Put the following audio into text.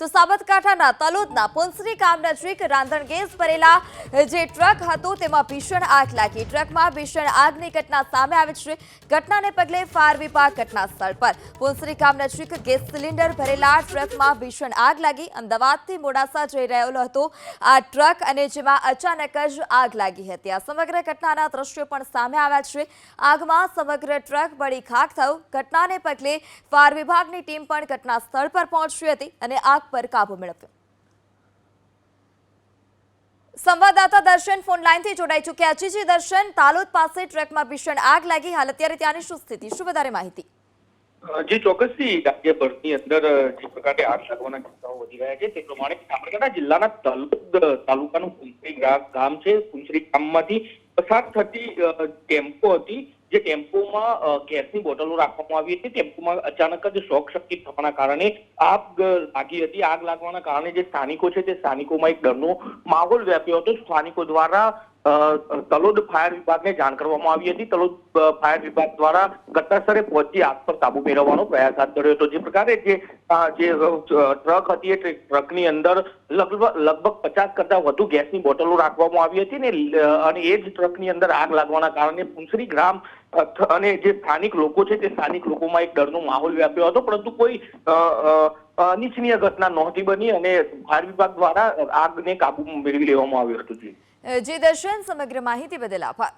તો સાબરકાંઠાના તલોદના પુંસરી ગામ નજીક રાંધણ ગેસ ભરેલા જે ટ્રક હતો તેમાં ભીષણ આગ લાગી. ટ્રકમાં ભીષણ આગની ઘટના સામે આવી છે. ઘટનાને પગલે ફાયર વિભાગ ઘટના સ્થળ પર. પુંસરી ગામ નજીક ગેસ સિલિન્ડર ભરેલા ટ્રકમાં ભીષણ આગ લાગી. અમદાવાદથી મોડાસા જઈ રહેલો હતો આ ટ્રક અને જેમાં અચાનક જ આગ લાગી હતી. આ સમગ્ર ઘટનાના દ્રશ્યો પણ સામે આવ્યા છે. આગમાં સમગ્ર ટ્રક બળી ખાક થયું. ઘટનાને પગલે ફાયર વિભાગની ટીમ પણ ઘટના સ્થળ પર પહોંચી હતી અને આગ પર કાબુ મેળવ્યો. સંવાદદાતા દર્શન ફોન લાઈનથી જોડાઈ ચૂક્યા છે. જે દર્શન, તાલોદ પાસે ટ્રકમાં ભીષણ આગ લાગી. હાલ અત્યારે ત્યાંની શું સ્થિતિ? શું વધારે માહિતી? જે, ચોક્કસથી રાજ્યભરની અંદર જે પ્રકારે આગ લાગવાના કિસ્સાઓ વધી રહ્યા છે. તે પ્રમાણે સાબરકાંઠા જિલ્લાના તલોદ તાલુકાનું કુંસરી ગામ છે. કુંસરી ગામમાંથી પસાર થતી ટેમ્પો હતી. જે ટેમ્પોમાં ગેસની બોટલો રાખવામાં આવી હતી, ટેમ્પોમાં અચાનક જ શોક સર્કિટ થવાના કારણે આગ લાગી હતી. આગ લાગવાના કારણે જે સ્થાનિકો છે, તે સ્થાનિકોમાં એક ડરનો માહોલ વ્યાપ્યો હતો. સ્થાનિકો દ્વારા તલોદ ફાયર વિભાગને જાણ કરવામાં આવી હતી. તલોદ ફાયર વિભાગ દ્વારા ઘટનાસ્થળે પહોંચી આગ પર કાબુ મેળવવાનો પ્રયાસ હાથ ધર્યો હતો. જે પ્રકારે જે જે ટ્રક હતી એ ટ્રકની અંદર લગભગ પચાસ કરતા વધુ ગેસની બોટલો રાખવામાં આવી હતી ને અને એ જ ટ્રકની અંદર આગ લાગવાના કારણે પુંસરી ગ્રામ અને જે સ્થાનિક લોકો છે તે સ્થાનિક લોકોમાં એક ડરનો માહોલ વ્યાપ્યો હતો. પરંતુ કોઈ અનિચ્છનીય ઘટના નહોતી બની અને ફાયર વિભાગ દ્વારા આગને કાબુ મેળવી લેવામાં આવ્યો હતો જી. દર્શન સમગ્ર માહિતી બદલ આભાર.